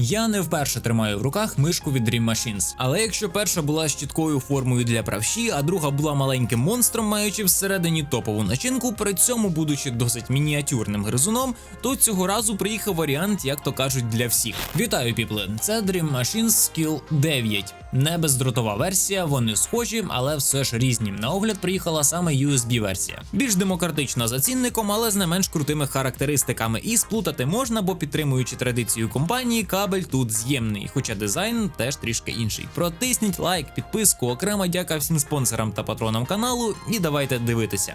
Я не вперше тримаю в руках мишку від Dream Machines. Але якщо перша була чіткою формою для правші, а друга була маленьким монстром, маючи всередині топову начинку, при цьому будучи досить мініатюрним гризуном, то цього разу приїхав варіант, як то кажуть, для всіх. Вітаю, піпли! Це Dream Machines Skill 9. Не бездротова версія, вони схожі, але все ж різні. На огляд приїхала саме USB-версія. Більш демократична за цінником, але з не менш крутими характеристиками. І сплутати можна, бо підтримуючи традицію компанії, кабель тут з'ємний, хоча дизайн теж трішки інший. Протисніть лайк, підписку, окрема дяка всім спонсорам та патронам каналу, і давайте дивитися.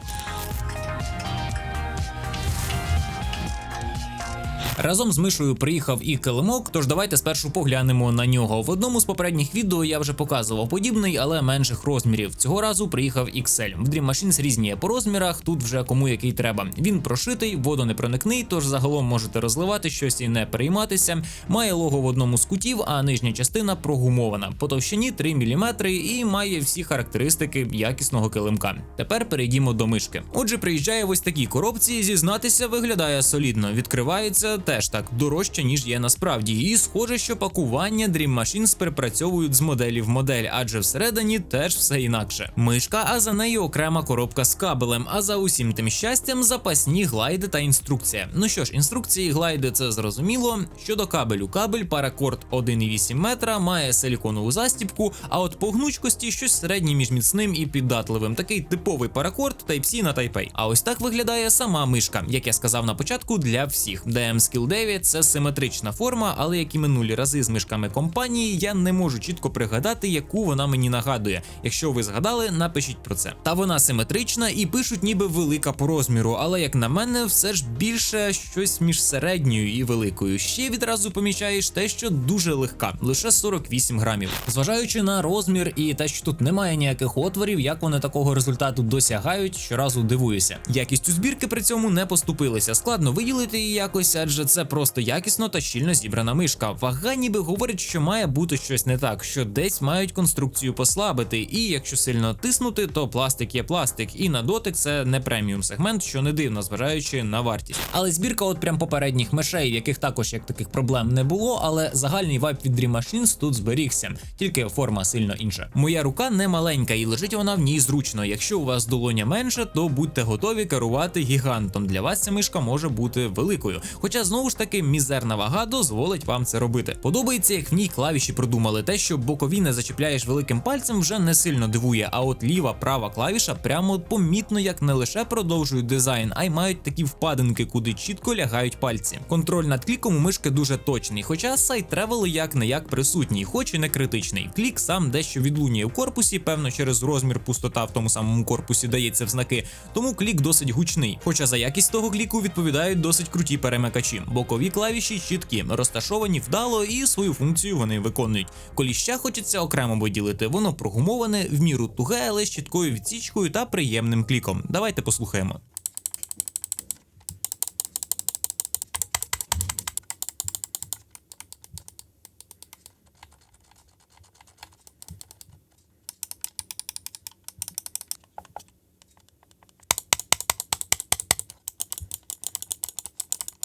Разом з мишою приїхав і килимок, тож давайте спершу поглянемо на нього. В одному з попередніх відео я вже показував подібний, але менших розмірів. Цього разу приїхав XL. В Dream Machines різні по розмірах, тут вже кому який треба. Він прошитий, водонепроникний, тож загалом можете розливати щось і не перейматися. Має лого в одному з кутів, а нижня частина прогумована. По товщині 3 мм і має всі характеристики якісного килимка. Тепер перейдімо до мишки. Отже, приїжджає в ось такій коробці. Зізнатися виглядає солідно. Відкривається теж так дорожче, ніж є насправді. І схоже, що пакування Dream Machines перепрацьовують з моделі в модель, адже всередині теж все інакше. Мишка, а за нею окрема коробка з кабелем. А за усім тим щастям, запасні глайди та інструкція. Ну що ж, інструкції глайди це зрозуміло. Щодо кабелю, кабель паракорд 1,8 метра, має силіконову застібку, а от по гнучкості щось середнє між міцним і піддатливим. Такий типовий паракорд Type-C на Type-A. А ось так виглядає сама мишка, як я сказав на початку, для всіх. DM Skill 9 це симетрична форма, але як і минулі рази з мишками компанії, я не можу чітко пригадати, яку вона мені нагадує. Якщо ви згадали, напишіть про це. Та вона симетрична і пишуть, ніби велика по розміру, але як на мене, все ж більше щось між середньою і великою. Ще відразу помічаєш те, що дуже легка, лише 48 грамів. Зважаючи на розмір і те, що тут немає ніяких отворів, як вони такого результату досягають, щоразу дивуюся. Якістю збірки при цьому не поступилися. Складно виділити її якось, адже це просто якісно та щільно зібрана мишка. Вага ніби говорить, що має бути щось не так, що десь мають конструкцію послабити, і якщо сильно тиснути, то пластик є пластик, і на дотик це не преміум сегмент, що не дивно, зважаючи на вартість. Але збірка, от прям попередніх мишей, в яких також як таких проблем не було, але загальний вайб від Dream Machines тут зберігся, тільки форма сильно інша. Моя рука не маленька і лежить вона в ній зручно. Якщо у вас долоня менша, то будьте готові керувати гігантом. Для вас ця мишка може бути великою. Хоча знову ж таки мізерна вага дозволить вам це робити. Подобається, як в ній клавіші продумали. Те, що бокові не зачіпляєш великим пальцем, вже не сильно дивує. А от ліва, права клавіша прямо помітно як не лише продовжують дизайн, а й мають такі впадинки, куди чітко лягають пальці. Контроль над кліком у мишки дуже точний, хоча сайт тревел як не як присутній, хоч і не критичний. Клік сам дещо відлунює в корпусі, певно, через розмір пустота в тому самому корпусі дається в знаки, тому клік досить гучний. Хоча за якість того кліку відповідають досить круті перемикачі. Бокові клавіші чіткі, розташовані вдало і свою функцію вони виконують. Коліща хочеться окремо виділити, воно прогумоване, в міру туге, але з чіткою відсічкою та приємним кліком. Давайте послухаємо.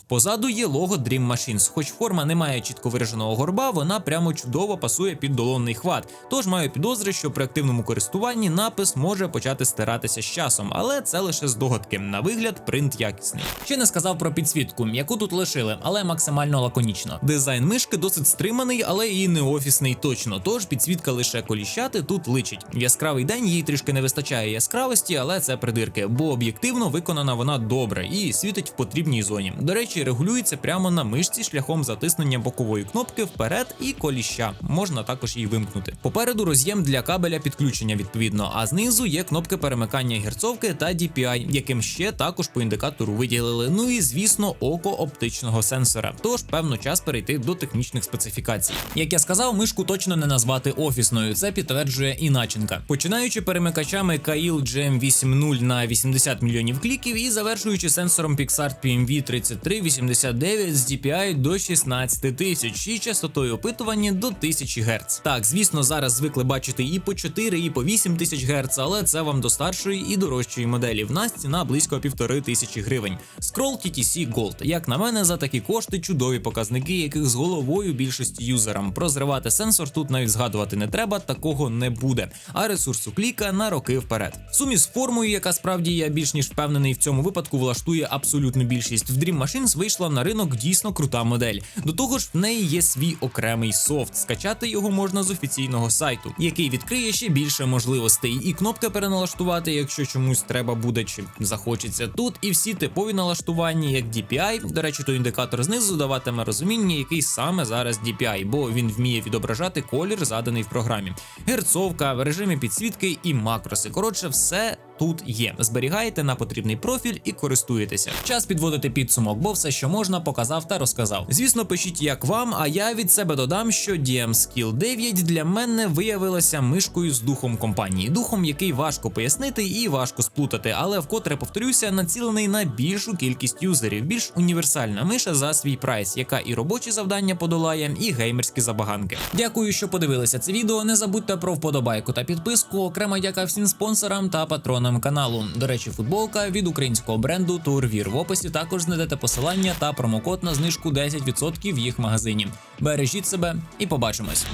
Позаду є лого Dream Machines. Хоч форма не має чітко вираженого горба, вона прямо чудово пасує під долонний хват. Тож маю підозри, що при активному користуванні напис може почати стиратися з часом, але це лише здогадки. На вигляд, принт якісний. Ще не сказав про підсвітку, яку тут лишили, але максимально лаконічно. Дизайн мишки досить стриманий, але і не офісний точно. Тож підсвітка лише коліщати тут личить. Яскравий день їй трішки не вистачає яскравості, але це придирки, бо об'єктивно виконана вона добре і світить в потрібній зоні. До речі, регулюється прямо на мишці шляхом затиснення бокової кнопки вперед і коліща. Можна також її вимкнути. Попереду роз'єм для кабеля підключення відповідно, а знизу є кнопки перемикання герцовки та DPI, яким ще також по індикатору виділили. Ну і звісно, око оптичного сенсора. Тож певно час перейти до технічних специфікацій. Як я сказав, мишку точно не назвати офісною. Це підтверджує і начинка. Починаючи перемикачами Kail GM80 на 80 мільйонів кліків і завершуючи сенсором Pixart PMV 33 89 з DPI до 16 тисяч і частотою опитування до 1000 Гц. Так, звісно, зараз звикли бачити і по 4, і по 8 тисяч Гц, але це вам до старшої і дорожчої моделі. В нас ціна близько півтори тисячі гривень. Scroll TTC Gold. Як на мене, за такі кошти чудові показники, яких з головою більшості юзерам. Про зривати сенсор тут навіть згадувати не треба, такого не буде. А ресурсу кліка на роки вперед. Сумі з формою, яка справді я більш ніж впевнений в цьому випадку, влаштує абсолютну більшість. В Dream Machines вийшла на ринок дійсно крута модель. До того ж, в неї є свій окремий софт. Скачати його можна з офіційного сайту, який відкриє ще більше можливостей. І кнопка переналаштувати, якщо чомусь треба буде чи захочеться тут. І всі типові налаштування, як DPI. До речі, то індикатор знизу даватиме розуміння, який саме зараз DPI, бо він вміє відображати колір, заданий в програмі. Герцовка, режимі підсвітки і макроси. Коротше, все тут є. Зберігаєте на потрібний профіль і користуєтеся. Час підводити підсумок, бо все, що можна, показав та розказав. Звісно, пишіть як вам, а я від себе додам, що DM Skill 9 для мене виявилася мишкою з духом компанії, духом, який важко пояснити і важко сплутати, але вкотре повторюся, націлений на більшу кількість юзерів, більш універсальна миша за свій прайс, яка і робочі завдання подолає, і геймерські забаганки. Дякую, що подивилися це відео. Не забудьте про вподобайку та підписку. Окрема дяка всім спонсорам та патронам каналу. До речі, футболка від українського бренду Турвір. В описі також знайдете посилання та промокод на знижку 10% в їх магазині. Бережіть себе і побачимось.